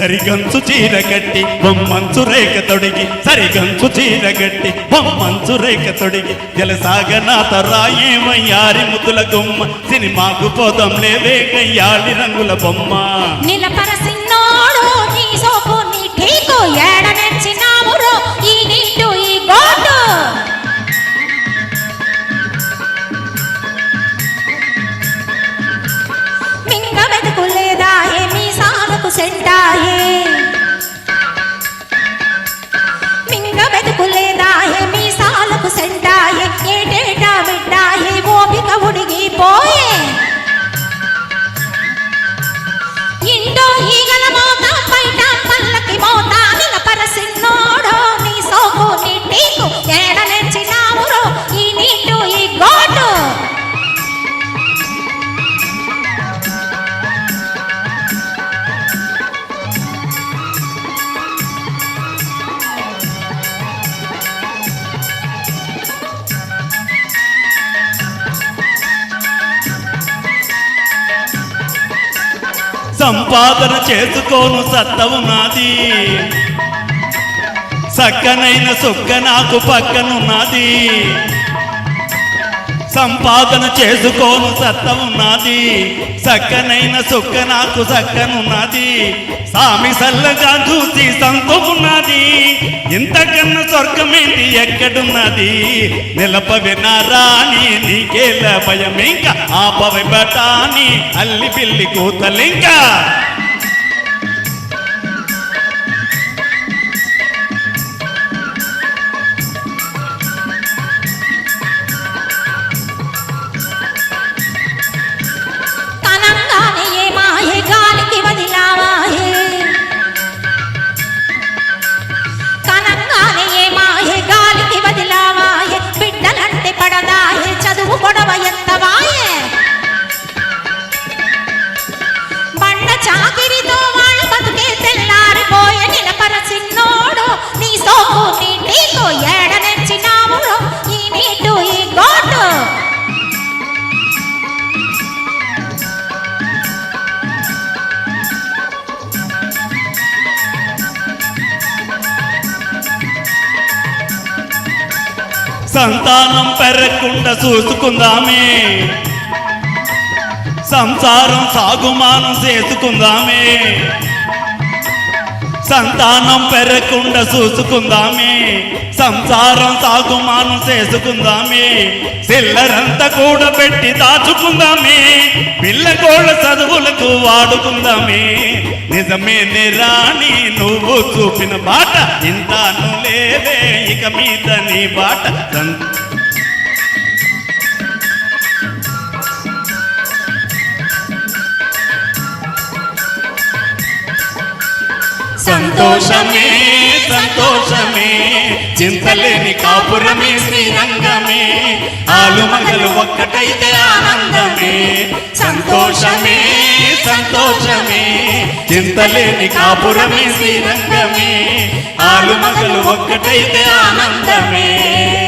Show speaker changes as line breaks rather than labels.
సరిగంచు చీర కట్టి బొమ్మంచు రేఖ తొడిగి సరిగంచు చీర కట్టి బొమ్మంచు రేఖ తొడిగి. జలసాగనాథ రాయేమయ్యారి ముద్దుల గుమ్మ సినిమాకు పోదాం లేవే కయ్యాలి రంగుల బొమ్మ.
నిలపర
సంపాదన చేసుకోను సత్తవు నాది. సక్కనైన సుక్క నాకు పక్కనున్నది. సంపాదన చేసుకోను సత్తవున్నది సక్కనైన సుక్క నాకు సక్కనున్నది. సామి సల్లగా చూసి సంతమున్నది ఇంతకన్నా స్వర్గమేంటి ఎక్కడున్నది? నిలపవి నారాని నీకేల భయం ఇంకా ఆపవి బటాని అల్లి పిల్లి కూతలింకా. సంతానం పెరగకుండా చూసుకుందామే. సంసారం సాగుమానం చేసుకుందామే. సంతానం పెరగకుండా చూసుకుందామే. సంసారం సాగుమానం చేసుకుందామే. చిల్లరంతా కూడా పెట్టి దాచుకుందామే. పిల్లగోళ్ళ చదువులకు వాడుకుందామే. నిజమే రాణి నువ్వు చూపిన బాట. ఇంతాను లేవే ఇక మీద నీ బాట. సంతోషమే సంతోషమే. చింతలేని కాపురమే శ్రీరంగమే. ఆలు మగలు ఒక్కటైతే ఆనందమే. సంతోషమే సంతోషమే. చింతలేని కాపురమే శ్రీరంగమే. ఆలు మగలు ఒక్కటైతే ఆనందమే.